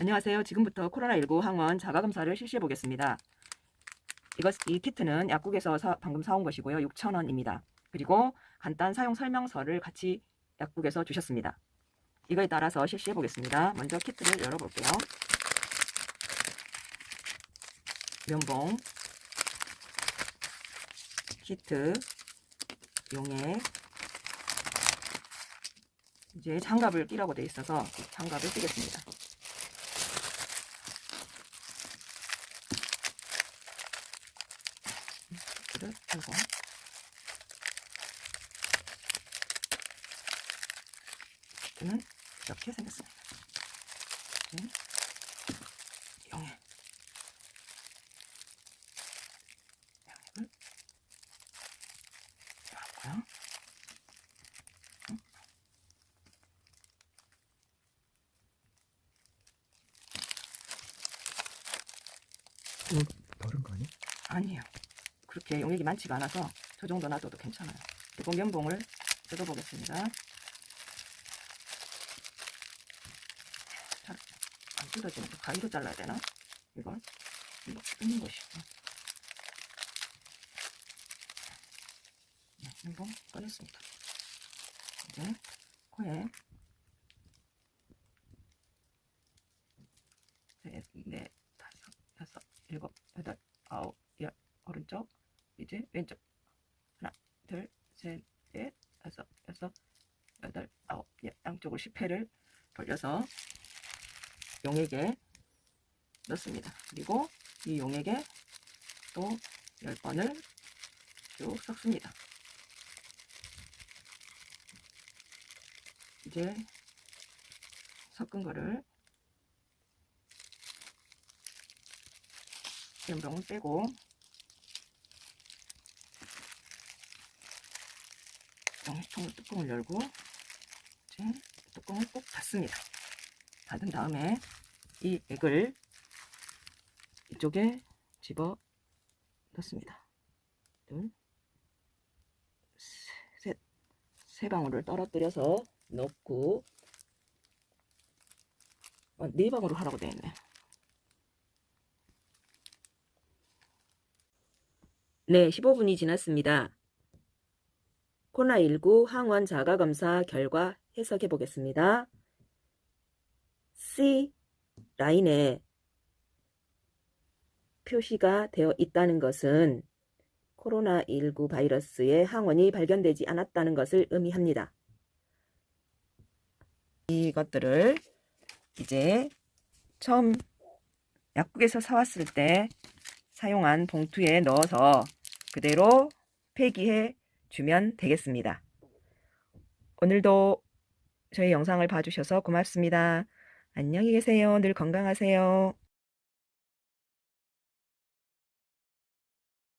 안녕하세요. 지금부터 코로나19 항원 자가검사를 실시해 보겠습니다. 이것, 이 키트는 약국에서 사- 방금 사온 것이고요. 6,000원입니다. 그리고 간단 사용 설명서를 같이 약국에서 주셨습니다. 이거에 따라서 실시해 보겠습니다. 먼저 키트를 열어볼게요. 면봉, 키트, 용액, 이제 장갑을 끼라고 되어 있어서 장갑을 끼겠습니다. 키트를 펴고 키트는 이렇게 생겼습니다. 이제 용액 용액을 열었고요. 좀 다른 거 아니야? 아니에요. 그렇게 용액이 많지가 않아서 저 정도 놔둬도 괜찮아요. 그리고 면봉을 뜯어보겠습니다. 잘, 안 뜯어지는데 가위로 잘라야 되나? 이걸? 뜯는 것이. 네, 면봉 꺼냈습니다. 이제 코에 셋, 넷, 다섯, 여섯, 일곱, 여덟, 아홉, 열, 오른쪽, 이제 왼쪽. 하나, 둘, 셋, 넷, 여섯, 여덟, 아홉, 열. 양쪽을 10회를 돌려서 용액에 넣습니다. 그리고 이 용액에 또 10번을 쭉 섞습니다. 이제 섞은 거를 면병을 빼고 통 뚜껑을 열고 이제 뚜껑을 꼭 닫습니다. 닫은 다음에 이 액을 이쪽에 집어 넣습니다. 둘, 셋, 세 방울을 떨어뜨려서 넣고 어, 네 방울을 하라고 되어 있네. 네, 15분이 지났습니다. 코로나19 항원 자가검사 결과 해석해 보겠습니다. C 라인에 표시가 되어 있다는 것은 코로나19 바이러스의 항원이 발견되지 않았다는 것을 의미합니다. 이것들을 이제 처음 약국에서 사왔을 때 사용한 봉투에 넣어서 그대로 폐기해 주면 되겠습니다. 오늘도 저희 영상을 봐주셔서 고맙습니다. 안녕히 계세요. 늘 건강하세요.